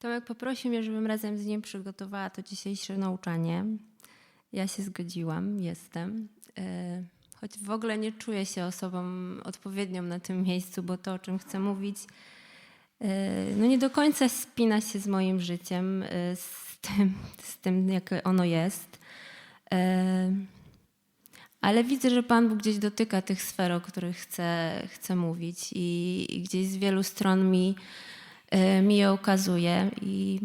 Tomek poprosił mnie, żebym razem z nim przygotowała to dzisiejsze nauczanie. Ja się zgodziłam, jestem. E, Choć w ogóle nie czuję się osobą odpowiednią na tym miejscu, bo to, o czym chcę mówić, e, no nie do końca spina się z moim życiem, e, z tym, z tym jak ono jest. Ale widzę, że Pan Bóg gdzieś dotyka tych sfer, o których chcę, chcę mówić i, gdzieś z wielu stron mi, mi je ukazuje. I,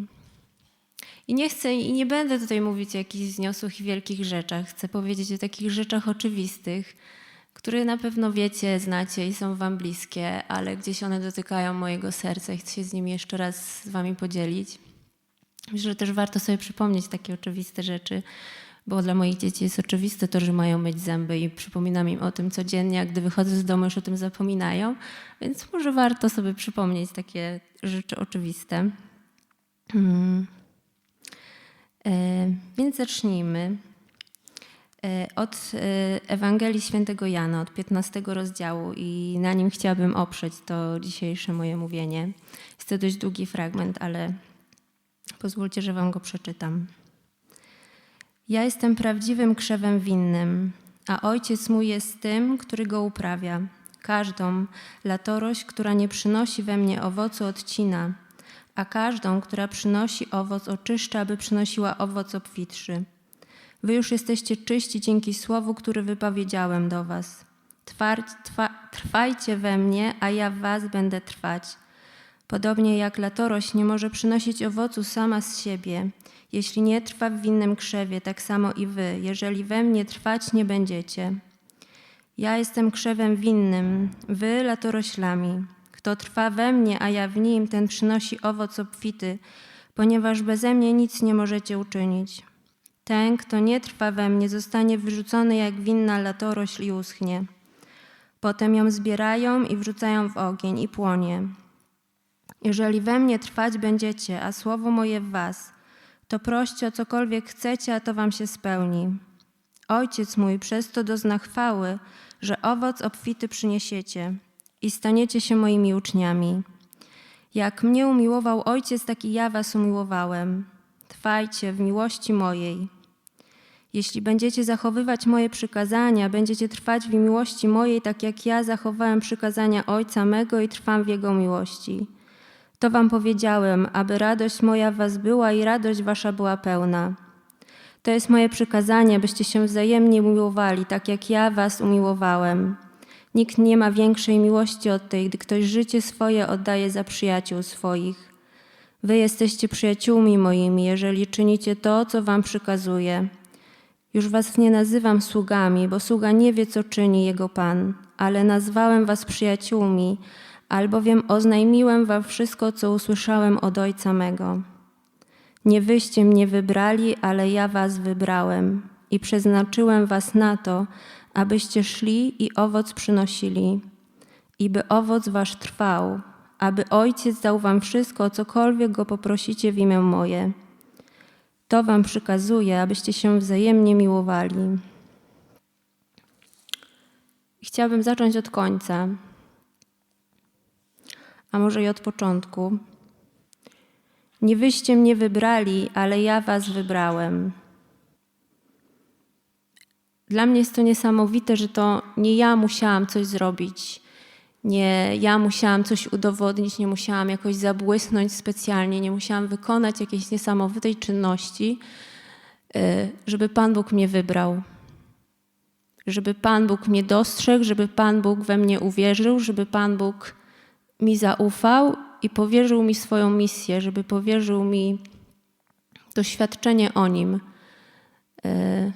I nie chcę i nie będę tutaj mówić o jakichś wzniosłych i wielkich rzeczach. Chcę powiedzieć o takich rzeczach oczywistych, które na pewno wiecie, znacie i są wam bliskie, ale gdzieś one dotykają mojego serca i chcę się z nimi jeszcze raz z wami podzielić. Myślę, że też warto sobie przypomnieć takie oczywiste rzeczy, bo dla moich dzieci jest oczywiste to, że mają myć zęby i przypominam im o tym codziennie, a gdy wychodzę z domu już o tym zapominają, więc może warto sobie przypomnieć takie rzeczy oczywiste. Mm. E, Więc zacznijmy e, od e, Ewangelii Świętego Jana, od 15 rozdziału i na nim chciałabym oprzeć to dzisiejsze moje mówienie. Jest to dość długi fragment, ale pozwólcie, że wam go przeczytam. Ja jestem prawdziwym krzewem winnym, a ojciec mój jest tym, który go uprawia. Każdą latorość, która nie przynosi we mnie owocu, odcina, a każdą, która przynosi owoc, oczyszcza, aby przynosiła owoc obfitszy. Wy już jesteście czyści dzięki słowu, które wypowiedziałem do was. Twar, twa, trwajcie we mnie, a ja w was będę trwać. Podobnie jak latorość nie może przynosić owocu sama z siebie, jeśli nie trwa w winnym krzewie, tak samo i wy, jeżeli we mnie trwać nie będziecie. Ja jestem krzewem winnym, wy latoroślami. Kto trwa we mnie, a ja w nim, ten przynosi owoc obfity, ponieważ beze mnie nic nie możecie uczynić. Ten, kto nie trwa we mnie, zostanie wyrzucony jak winna latorośl i uschnie. Potem ją zbierają i wrzucają w ogień i płonie. Jeżeli we mnie trwać będziecie, a słowo moje w was, to proście o cokolwiek chcecie, a to wam się spełni. Ojciec mój przez to dozna chwały, że owoc obfity przyniesiecie i staniecie się moimi uczniami. Jak mnie umiłował Ojciec, tak i ja was umiłowałem. Trwajcie w miłości mojej. Jeśli będziecie zachowywać moje przykazania, będziecie trwać w miłości mojej, tak jak ja zachowałem przykazania Ojca mego i trwam w Jego miłości. To wam powiedziałem, aby radość moja w was była i radość wasza była pełna. To jest moje przykazanie, byście się wzajemnie miłowali, tak jak ja was umiłowałem. Nikt nie ma większej miłości od tej, gdy ktoś życie swoje oddaje za przyjaciół swoich. Wy jesteście przyjaciółmi moimi, jeżeli czynicie to, co wam przykazuję. Już was nie nazywam sługami, bo sługa nie wie, co czyni jego pan, ale nazwałem was przyjaciółmi, albowiem oznajmiłem wam wszystko, co usłyszałem od Ojca mego. Nie wyście mnie wybrali, ale ja was wybrałem i przeznaczyłem was na to, abyście szli i owoc przynosili, i by owoc wasz trwał, aby Ojciec dał wam wszystko, cokolwiek go poprosicie w imię moje. To wam przykazuję, abyście się wzajemnie miłowali. Chciałabym zacząć od końca, a może i od początku. Nie wyście mnie wybrali, ale ja was wybrałem. Dla mnie jest to niesamowite, że to nie ja musiałam coś zrobić, nie ja musiałam coś udowodnić, nie musiałam jakoś zabłysnąć specjalnie, nie musiałam wykonać jakiejś niesamowitej czynności, y, żeby Pan Bóg mnie wybrał. Żeby Pan Bóg mnie dostrzegł, żeby Pan Bóg we mnie uwierzył, żeby Pan Bóg mi zaufał i powierzył mi swoją misję, żeby powierzył mi doświadczenie o Nim. Y,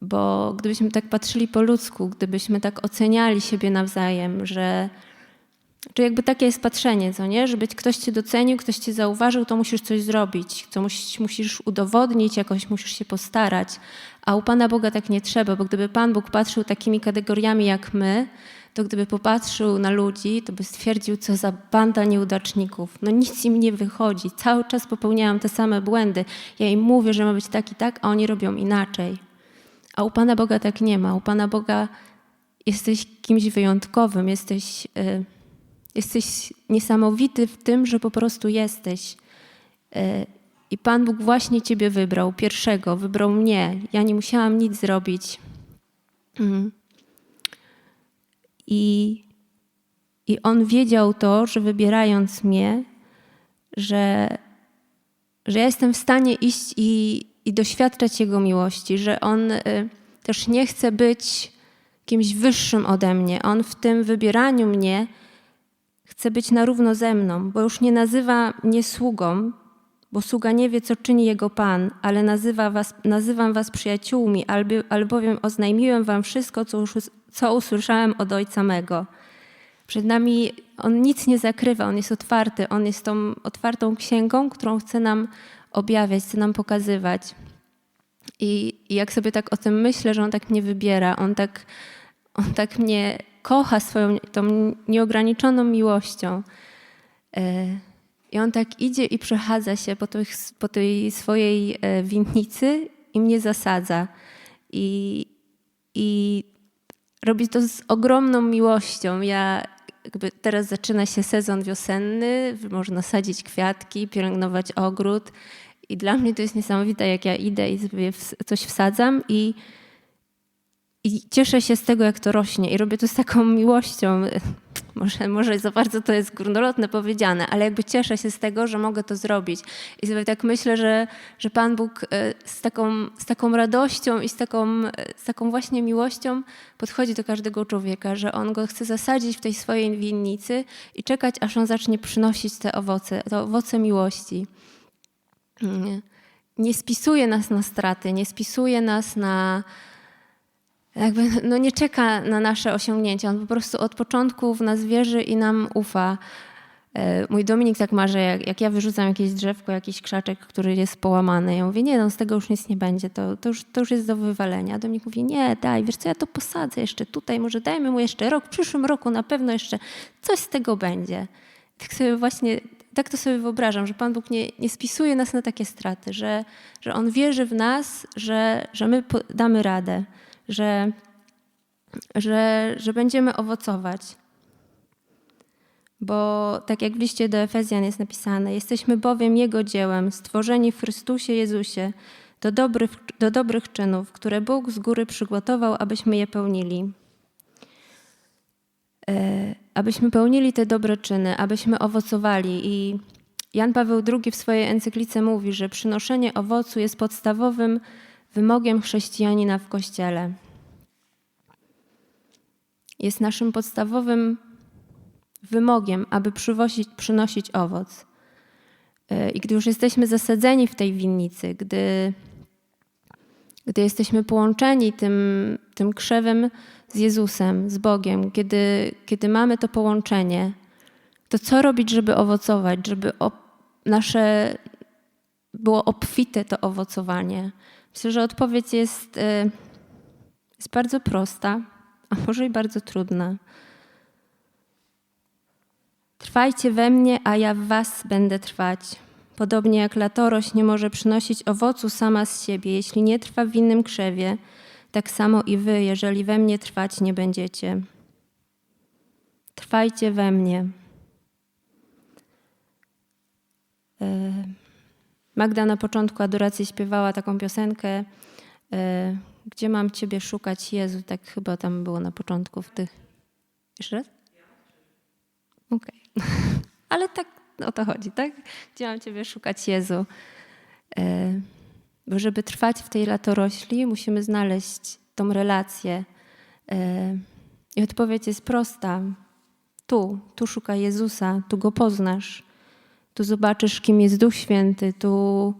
Bo gdybyśmy tak patrzyli po ludzku, gdybyśmy tak oceniali siebie nawzajem, że czy jakby takie jest patrzenie, co nie? Żeby ktoś cię docenił, ktoś cię zauważył, to musisz coś zrobić, to musisz, musisz udowodnić, jakoś musisz się postarać. A u Pana Boga tak nie trzeba, bo gdyby Pan Bóg patrzył takimi kategoriami jak my, to gdyby popatrzył na ludzi, to by stwierdził, co za banda nieudaczników. No nic im nie wychodzi. Cały czas popełniają te same błędy. Ja im mówię, że ma być tak i tak, a oni robią inaczej. A u Pana Boga tak nie ma. U Pana Boga jesteś kimś wyjątkowym, jesteś y, Jesteś niesamowity w tym, że po prostu jesteś. E, I Pan Bóg właśnie Ciebie wybrał, pierwszego, wybrał mnie. Ja nie musiałam nic zrobić. Mm. I, I On wiedział to, że wybierając mnie, że, że ja jestem w stanie iść i, i doświadczać Jego miłości, że On y, też nie chce być kimś wyższym ode mnie. On w tym wybieraniu mnie chce być na równo ze mną, bo już nie nazywa mnie sługą, bo sługa nie wie, co czyni jego Pan, ale nazywa was, nazywam was przyjaciółmi, albowiem oznajmiłem wam wszystko, co, już, co usłyszałem od Ojca mego. Przed nami On nic nie zakrywa, On jest otwarty, On jest tą otwartą księgą, którą chce nam objawiać, chce nam pokazywać. I, I, jak sobie tak o tym myślę, że On tak mnie wybiera, On tak, on tak mnie kocha swoją tą nieograniczoną miłością. E, I On tak idzie i przechadza się po, tych, po tej swojej e, winnicy i mnie zasadza. I, I robi to z ogromną miłością. Ja jakby teraz zaczyna się sezon wiosenny, można sadzić kwiatki, pielęgnować ogród. I dla mnie to jest niesamowite, jak ja idę i sobie coś wsadzam i, i cieszę się z tego, jak to rośnie. I robię to z taką miłością. Może, może za bardzo to jest górnolotne powiedziane, ale jakby cieszę się z tego, że mogę to zrobić. I sobie tak myślę, że, że Pan Bóg e, z taką, z taką radością i z taką, e, z taką właśnie miłością podchodzi do każdego człowieka, że On go chce zasadzić w tej swojej winnicy i czekać, aż On zacznie przynosić te owoce, te owoce miłości. Nie, nie spisuje nas na straty, nie spisuje nas na jakby no nie czeka na nasze osiągnięcia. On po prostu od początku w nas wierzy i nam ufa. E, mój Dominik tak ma, że jak, jak, ja wyrzucam jakieś drzewko, jakiś krzaczek, który jest połamany, ja mówię, nie, no z tego już nic nie będzie, to, to, już, to już jest do wywalenia. Dominik mówi, nie, daj, wiesz co, ja to posadzę jeszcze tutaj, może dajmy mu jeszcze rok, w przyszłym roku na pewno jeszcze coś z tego będzie. Tak sobie właśnie, tak to sobie wyobrażam, że Pan Bóg nie, nie spisuje nas na takie straty, że, że On wierzy w nas, że, że my damy radę że, że, że będziemy owocować. Bo tak jak w liście do Efezjan jest napisane, jesteśmy bowiem Jego dziełem, stworzeni w Chrystusie Jezusie do dobrych, do dobrych czynów, które Bóg z góry przygotował, abyśmy je pełnili. E, abyśmy pełnili te dobre czyny, abyśmy owocowali. I Jan Paweł II w swojej encyklice mówi, że przynoszenie owocu jest podstawowym wymogiem chrześcijanina w Kościele. Jest naszym podstawowym wymogiem, aby przywosić, przynosić owoc. E, I gdy już jesteśmy zasadzeni w tej winnicy, gdy, gdy jesteśmy połączeni tym, tym krzewem z Jezusem, z Bogiem, kiedy, kiedy mamy to połączenie, to co robić, żeby owocować, żeby nasze było obfite to owocowanie? Myślę, że odpowiedź jest, y, jest bardzo prosta, a może i bardzo trudna. Trwajcie we mnie, a ja w was będę trwać. Podobnie jak latorość nie może przynosić owocu sama z siebie, jeśli nie trwa w innym krzewie, tak samo i wy, jeżeli we mnie trwać nie będziecie. Trwajcie we mnie. Y, Magda na początku adoracji śpiewała taką piosenkę, e, gdzie mam Ciebie szukać, Jezu, tak chyba tam było na początku w tych... Jeszcze raz? Okej. Okay. Ale tak o to chodzi, tak? Gdzie mam Ciebie szukać, Jezu? E, bo żeby trwać w tej latorośli, musimy znaleźć tą relację. E, I odpowiedź jest prosta. Tu, tu szukaj Jezusa, tu Go poznasz. Tu zobaczysz, kim jest Duch Święty, tu,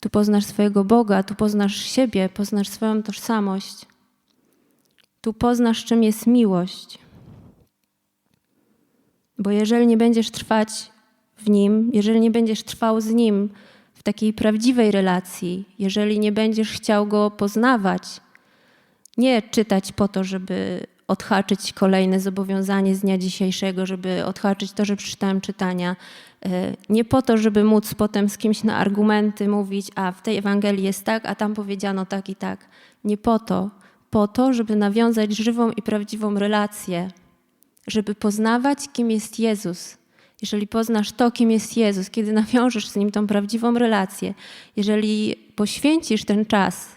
tu poznasz swojego Boga, tu poznasz siebie, poznasz swoją tożsamość. Tu poznasz, czym jest miłość. Bo jeżeli nie będziesz trwać w Nim, jeżeli nie będziesz trwał z Nim w takiej prawdziwej relacji, jeżeli nie będziesz chciał Go poznawać, nie czytać po to, żeby odhaczyć kolejne zobowiązanie z dnia dzisiejszego, żeby odhaczyć to, że przeczytałem czytania, nie po to, żeby móc potem z kimś na argumenty mówić, a w tej Ewangelii jest tak, a tam powiedziano tak i tak. Nie po to. Po to, żeby nawiązać żywą i prawdziwą relację żeby poznawać, kim jest Jezus. Jeżeli poznasz to, kim jest Jezus, kiedy nawiążesz z Nim tą prawdziwą relację, jeżeli poświęcisz ten czas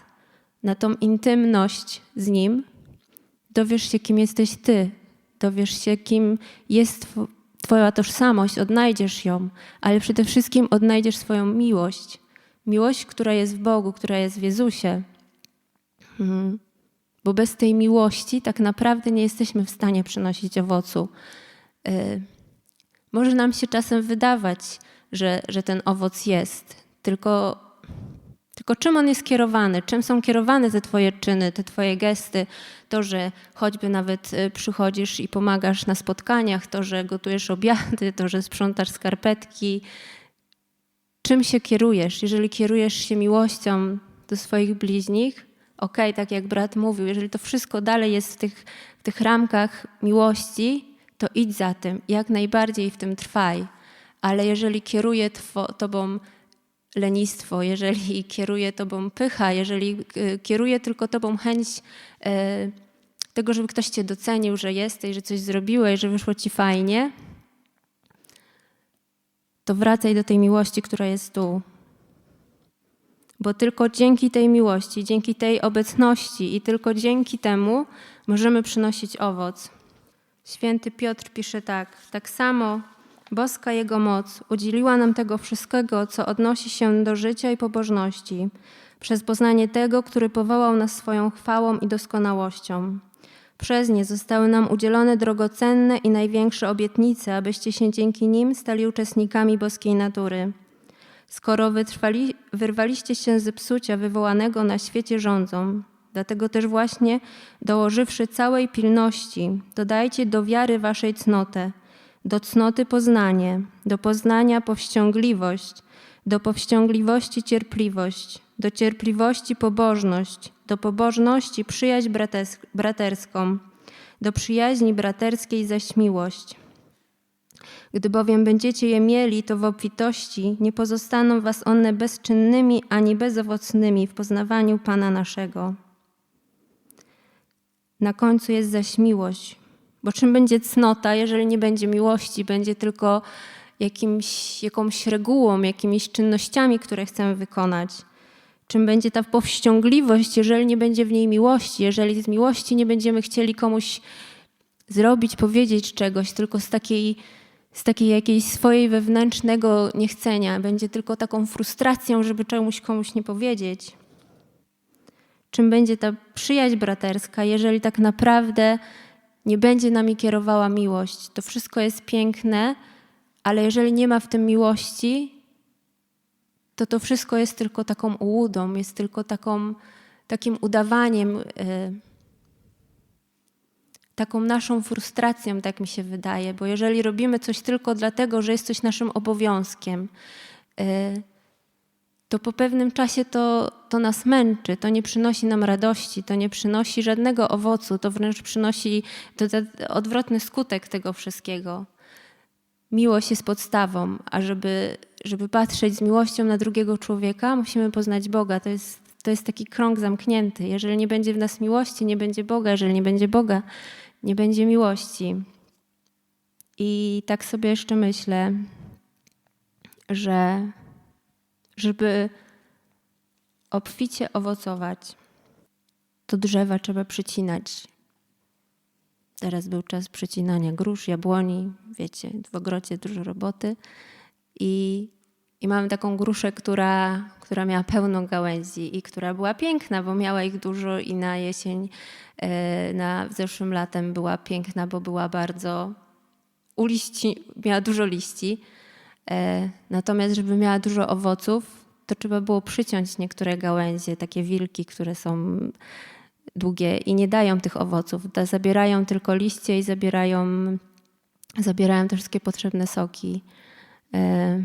na tą intymność z Nim, dowiesz się, kim jesteś Ty, dowiesz się, kim jest Twoja tożsamość, odnajdziesz ją, ale przede wszystkim odnajdziesz swoją miłość. Miłość, która jest w Bogu, która jest w Jezusie. Mhm. Bo bez tej miłości tak naprawdę nie jesteśmy w stanie przynosić owocu. Y, Może nam się czasem wydawać, że, że ten owoc jest, tylko, tylko czym on jest kierowany? Czym są kierowane te Twoje czyny, te Twoje gesty? To, że choćby nawet y, przychodzisz i pomagasz na spotkaniach, to, że gotujesz obiady, to, że sprzątasz skarpetki. Czym się kierujesz? Jeżeli kierujesz się miłością do swoich bliźnich, okej, tak jak brat mówił, jeżeli to wszystko dalej jest w tych, w tych ramkach miłości, to idź za tym, jak najbardziej w tym trwaj. Ale jeżeli kieruje two, tobą lenistwo, jeżeli kieruje tobą pycha, jeżeli y, kieruje tylko tobą chęć y, tego, żeby ktoś cię docenił, że jesteś, że coś zrobiłeś, że wyszło ci fajnie, to wracaj do tej miłości, która jest tu. Bo tylko dzięki tej miłości, dzięki tej obecności i tylko dzięki temu możemy przynosić owoc. Święty Piotr pisze tak: Tak samo boska Jego moc udzieliła nam tego wszystkiego, co odnosi się do życia i pobożności, przez poznanie tego, który powołał nas swoją chwałą i doskonałością. Przez nie zostały nam udzielone drogocenne i największe obietnice, abyście się dzięki nim stali uczestnikami boskiej natury. Skoro wytrwali, wyrwaliście się ze psucia wywołanego na świecie rządzą, dlatego też właśnie dołożywszy całej pilności, dodajcie do wiary waszej cnotę, do cnoty poznanie, do poznania powściągliwość, do powściągliwości cierpliwość, do cierpliwości pobożność, do pobożności przyjaźń braterską, do przyjaźni braterskiej zaś miłość. Gdy bowiem będziecie je mieli, to w obfitości nie pozostaną was one bezczynnymi ani bezowocnymi w poznawaniu Pana naszego. Na końcu jest zaś miłość, bo czym będzie cnota, jeżeli nie będzie miłości, będzie tylko jakimś, jakąś regułą, jakimiś czynnościami, które chcemy wykonać. Czym będzie ta powściągliwość, jeżeli nie będzie w niej miłości, jeżeli z miłości nie będziemy chcieli komuś zrobić, powiedzieć czegoś, tylko z takiej, z takiej jakiejś swojej wewnętrznego niechcenia, będzie tylko taką frustracją, żeby czemuś komuś nie powiedzieć. Czym będzie ta przyjaźń braterska, jeżeli tak naprawdę nie będzie nami kierowała miłość? To wszystko jest piękne, ale jeżeli nie ma w tym miłości, to to wszystko jest tylko taką ułudą, jest tylko taką, takim udawaniem, y, taką naszą frustracją, tak mi się wydaje, bo jeżeli robimy coś tylko dlatego, że jest coś naszym obowiązkiem, y, to po pewnym czasie to, to nas męczy, to nie przynosi nam radości, to nie przynosi żadnego owocu, to wręcz przynosi to, to odwrotny skutek tego wszystkiego. Miłość jest podstawą, a żeby, żeby patrzeć z miłością na drugiego człowieka, musimy poznać Boga. To jest, to jest taki krąg zamknięty. Jeżeli nie będzie w nas miłości, nie będzie Boga. Jeżeli nie będzie Boga, nie będzie miłości. I tak sobie jeszcze myślę, że żeby obficie owocować, to drzewa trzeba przycinać. Teraz był czas przycinania grusz, jabłoni, wiecie, w ogrodzie dużo roboty. I, i mamy taką gruszę, która, która miała pełno gałęzi i która była piękna, bo miała ich dużo i na jesień, e, na zeszłym latem była piękna, bo była bardzo u liści, miała dużo liści. E, Natomiast, żeby miała dużo owoców, to trzeba było przyciąć niektóre gałęzie, takie wilki, które są długie i nie dają tych owoców. Zabierają tylko liście i zabierają, zabierają te wszystkie potrzebne soki. E,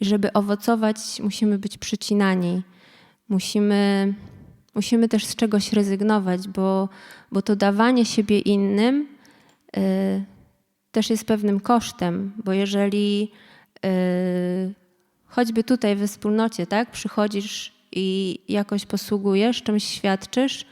I żeby owocować, musimy być przycinani. Musimy, musimy też z czegoś rezygnować, bo, bo to dawanie siebie innym e, też jest pewnym kosztem, bo jeżeli y, choćby tutaj we wspólnocie, tak, przychodzisz i jakoś posługujesz, czymś świadczysz,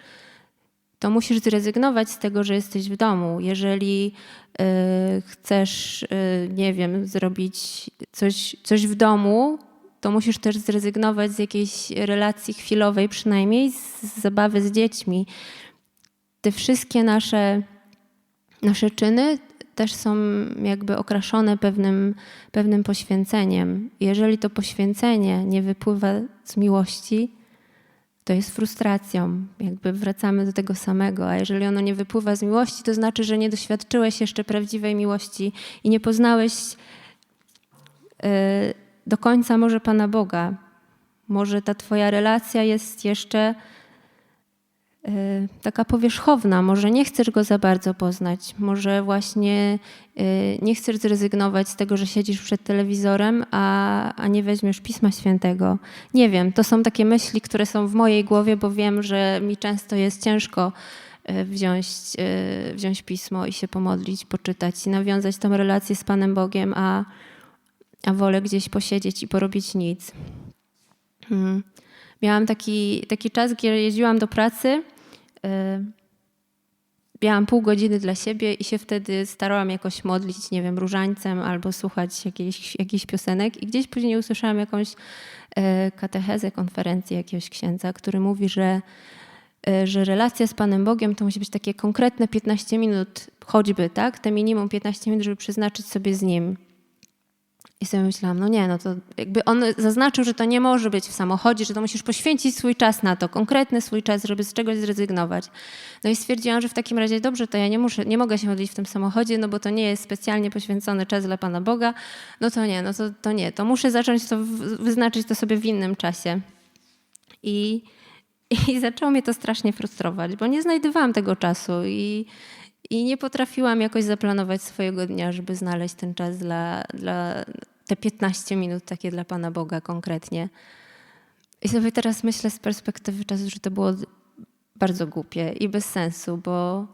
to musisz zrezygnować z tego, że jesteś w domu. Jeżeli y, chcesz, y, nie wiem, zrobić coś, coś w domu, to musisz też zrezygnować z jakiejś relacji chwilowej, przynajmniej z, z zabawy z dziećmi. Te wszystkie nasze, nasze czyny też są jakby okraszone pewnym, pewnym poświęceniem. Jeżeli to poświęcenie nie wypływa z miłości, to jest frustracją. Jakby wracamy do tego samego. A jeżeli ono nie wypływa z miłości, to znaczy, że nie doświadczyłeś jeszcze prawdziwej miłości i nie poznałeś yy, do końca może Pana Boga. Może ta Twoja relacja jest jeszcze taka powierzchowna, może nie chcesz go za bardzo poznać, może właśnie yy, nie chcesz zrezygnować z tego, że siedzisz przed telewizorem, a, a nie weźmiesz Pisma Świętego. Nie wiem, to są takie myśli, które są w mojej głowie, bo wiem, że mi często jest ciężko yy, wziąć, wziąć pismo i się pomodlić, poczytać i nawiązać tą relację z Panem Bogiem, a a wolę gdzieś posiedzieć i porobić nic. Hmm. Miałam taki, taki czas, gdzie jeździłam do pracy. Yy, miałam pół godziny dla siebie i się wtedy starałam jakoś modlić, nie wiem, różańcem albo słuchać jakichś, jakichś piosenek. I gdzieś później usłyszałam jakąś yy, katechezę, konferencję jakiegoś księdza, który mówi, że, yy, że relacja z Panem Bogiem to musi być takie konkretne 15 minut, choćby, tak? Te minimum 15 minut, żeby przeznaczyć sobie z Nim. I sobie myślałam, no nie, no to jakby on zaznaczył, że to nie może być w samochodzie, że to musisz poświęcić swój czas na to, konkretny swój czas, żeby z czegoś zrezygnować. No i stwierdziłam, że w takim razie dobrze, to ja nie muszę, nie mogę się modlić w tym samochodzie, no bo to nie jest specjalnie poświęcony czas dla Pana Boga. No to nie, no to, to nie, to muszę zacząć to wyznaczyć to sobie w innym czasie. I, i zaczęło mnie to strasznie frustrować, bo nie znajdowałam tego czasu i i nie potrafiłam jakoś zaplanować swojego dnia, żeby znaleźć ten czas dla, dla te 15 minut takie dla Pana Boga konkretnie. I sobie teraz myślę z perspektywy czasu, że to było bardzo głupie i bez sensu, bo,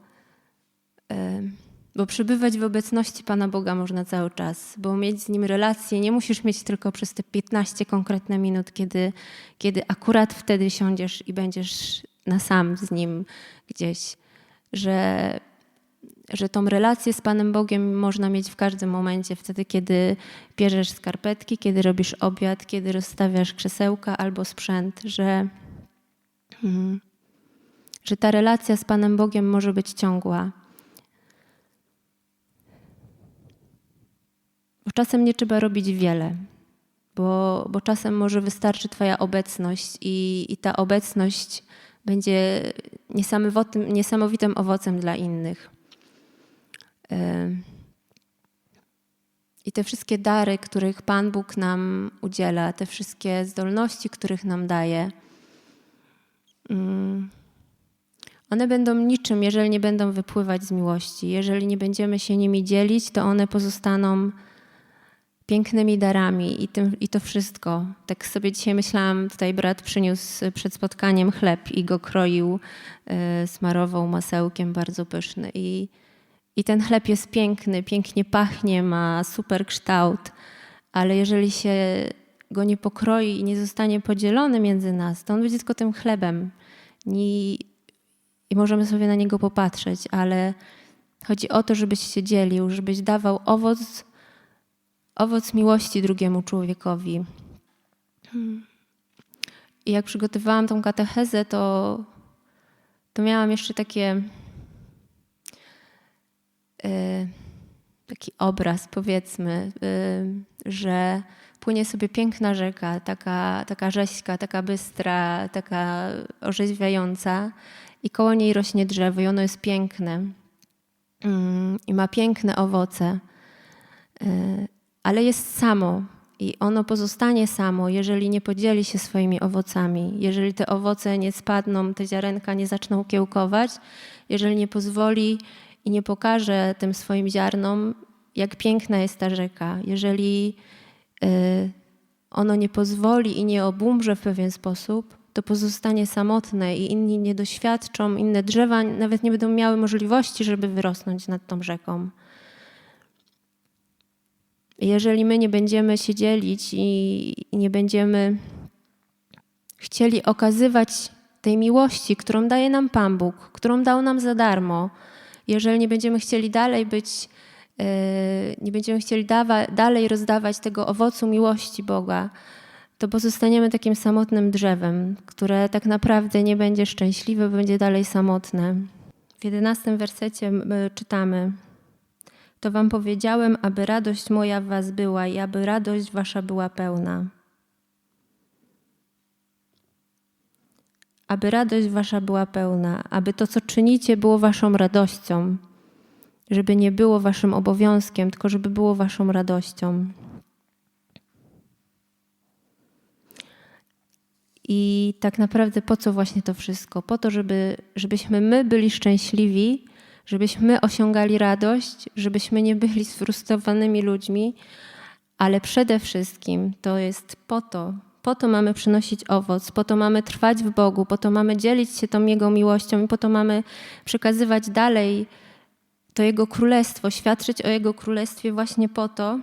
bo przebywać w obecności Pana Boga można cały czas, bo mieć z Nim relację nie musisz mieć tylko przez te 15 konkretne minut, kiedy, kiedy akurat wtedy siądziesz i będziesz na sam z Nim gdzieś, że że tą relację z Panem Bogiem można mieć w każdym momencie, wtedy kiedy bierzesz skarpetki, kiedy robisz obiad, kiedy rozstawiasz krzesełka albo sprzęt, że, hmm, że ta relacja z Panem Bogiem może być ciągła. Bo czasem nie trzeba robić wiele, bo, bo czasem może wystarczy Twoja obecność i, i ta obecność będzie niesamowitym, niesamowitym owocem dla innych. I te wszystkie dary, których Pan Bóg nam udziela, te wszystkie zdolności, których nam daje, mm, one będą niczym, jeżeli nie będą wypływać z miłości. Jeżeli nie będziemy się nimi dzielić, to one pozostaną pięknymi darami i, tym, i to wszystko. Tak sobie dzisiaj myślałam, tutaj brat przyniósł przed spotkaniem chleb i go kroił, y, smarował masełkiem bardzo pyszny. I, i ten chleb jest piękny, pięknie pachnie, ma super kształt, ale jeżeli się go nie pokroi i nie zostanie podzielony między nas, to on będzie tylko tym chlebem. I, i możemy sobie na niego popatrzeć, ale chodzi o to, żebyś się dzielił, żebyś dawał owoc, owoc miłości drugiemu człowiekowi. I jak przygotowywałam tą katechezę, to, to miałam jeszcze takie taki obraz, powiedzmy, y, że płynie sobie piękna rzeka, taka, taka rzeźka, taka bystra, taka orzeźwiająca i koło niej rośnie drzewo i ono jest piękne mm, i ma piękne owoce, y, ale jest samo i ono pozostanie samo, jeżeli nie podzieli się swoimi owocami, jeżeli te owoce nie spadną, te ziarenka nie zaczną kiełkować, jeżeli nie pozwoli i nie pokaże tym swoim ziarnom, jak piękna jest ta rzeka. Jeżeli y, ono nie pozwoli i nie obumrze w pewien sposób, to pozostanie samotne i inni nie doświadczą, inne drzewa nawet nie będą miały możliwości, żeby wyrosnąć nad tą rzeką. Jeżeli my nie będziemy się dzielić i nie będziemy chcieli okazywać tej miłości, którą daje nam Pan Bóg, którą dał nam za darmo, jeżeli nie będziemy chcieli dalej być, yy, nie będziemy chcieli dalej rozdawać tego owocu miłości Boga, to pozostaniemy takim samotnym drzewem, które tak naprawdę nie będzie szczęśliwe, będzie dalej samotne. W jedenastym wersecie m, czytamy: To wam powiedziałem, aby radość moja w was była i aby radość wasza była pełna. Aby radość wasza była pełna, aby to, co czynicie, było waszą radością, żeby nie było waszym obowiązkiem, tylko żeby było waszą radością. I tak naprawdę po co właśnie to wszystko? Po to, żeby, żebyśmy my byli szczęśliwi, żebyśmy osiągali radość, żebyśmy nie byli sfrustrowanymi ludźmi, ale przede wszystkim to jest po to, po to mamy przynosić owoc, po to mamy trwać w Bogu, po to mamy dzielić się tą Jego miłością i po to mamy przekazywać dalej to Jego królestwo, świadczyć o Jego królestwie właśnie po to,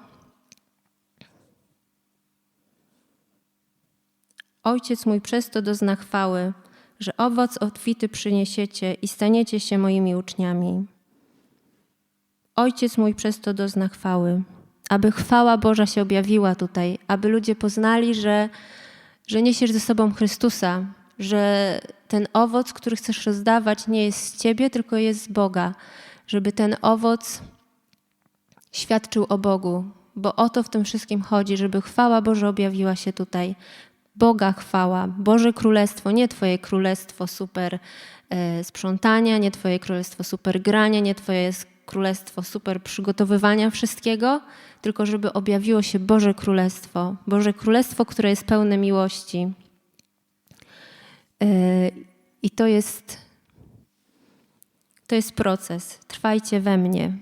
Ojciec mój przez to dozna chwały, że owoc obfity przyniesiecie i staniecie się moimi uczniami. Ojciec mój przez to dozna chwały, aby chwała Boża się objawiła tutaj, aby ludzie poznali, że, że niesiesz ze sobą Chrystusa, że ten owoc, który chcesz rozdawać, nie jest z Ciebie, tylko jest z Boga, żeby ten owoc świadczył o Bogu, bo o to w tym wszystkim chodzi, żeby chwała Boża objawiła się tutaj. Boga chwała, Boże Królestwo, nie Twoje Królestwo super e, sprzątania, nie Twoje Królestwo super grania, nie Twoje Królestwo super przygotowywania wszystkiego, tylko żeby objawiło się Boże Królestwo, Boże Królestwo, które jest pełne miłości. E, I to jest, to jest proces. Trwajcie we mnie.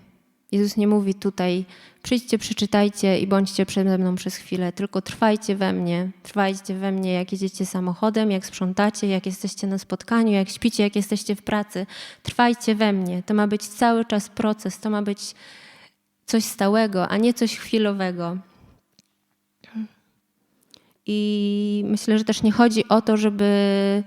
Jezus nie mówi tutaj, przyjdźcie, przeczytajcie i bądźcie przede mną przez chwilę, tylko trwajcie we mnie. Trwajcie we mnie, jak jedziecie samochodem, jak sprzątacie, jak jesteście na spotkaniu, jak śpicie, jak jesteście w pracy. Trwajcie we mnie. To ma być cały czas proces, to ma być coś stałego, a nie coś chwilowego. I myślę, że też nie chodzi o to, żeby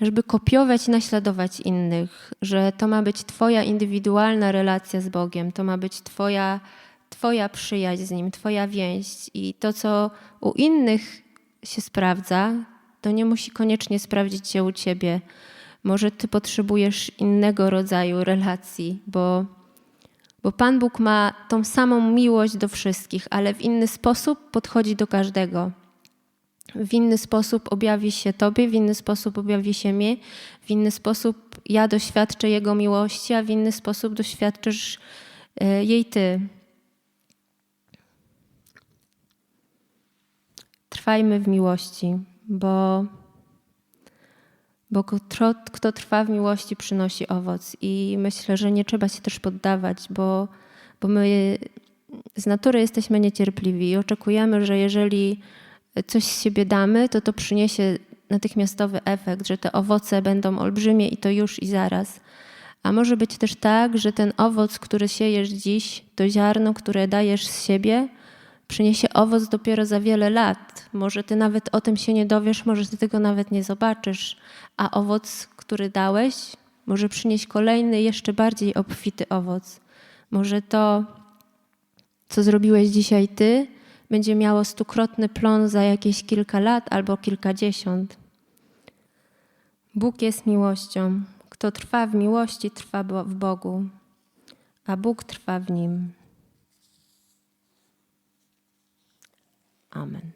żeby kopiować i naśladować innych, że to ma być Twoja indywidualna relacja z Bogiem, to ma być Twoja, twoja przyjaźń z Nim, Twoja więź. I to, co u innych się sprawdza, to nie musi koniecznie sprawdzić się u Ciebie. Może Ty potrzebujesz innego rodzaju relacji, bo, bo Pan Bóg ma tą samą miłość do wszystkich, ale w inny sposób podchodzi do każdego w inny sposób objawi się Tobie, w inny sposób objawi się mnie, w inny sposób ja doświadczę Jego miłości, a w inny sposób doświadczysz e, jej Ty. Trwajmy w miłości, bo, bo kto, kto trwa w miłości, przynosi owoc. I myślę, że nie trzeba się też poddawać, bo, bo my z natury jesteśmy niecierpliwi i oczekujemy, że jeżeli coś z siebie damy, to to przyniesie natychmiastowy efekt, że te owoce będą olbrzymie i to już i zaraz. A może być też tak, że ten owoc, który siejesz dziś, to ziarno, które dajesz z siebie, przyniesie owoc dopiero za wiele lat. Może ty nawet o tym się nie dowiesz, może ty tego nawet nie zobaczysz, a owoc, który dałeś, może przynieść kolejny, jeszcze bardziej obfity owoc. Może to, co zrobiłeś dzisiaj ty, będzie miało stukrotny plon za jakieś kilka lat albo kilkadziesiąt. Bóg jest miłością. Kto trwa w miłości, trwa w Bogu, a Bóg trwa w nim. Amen.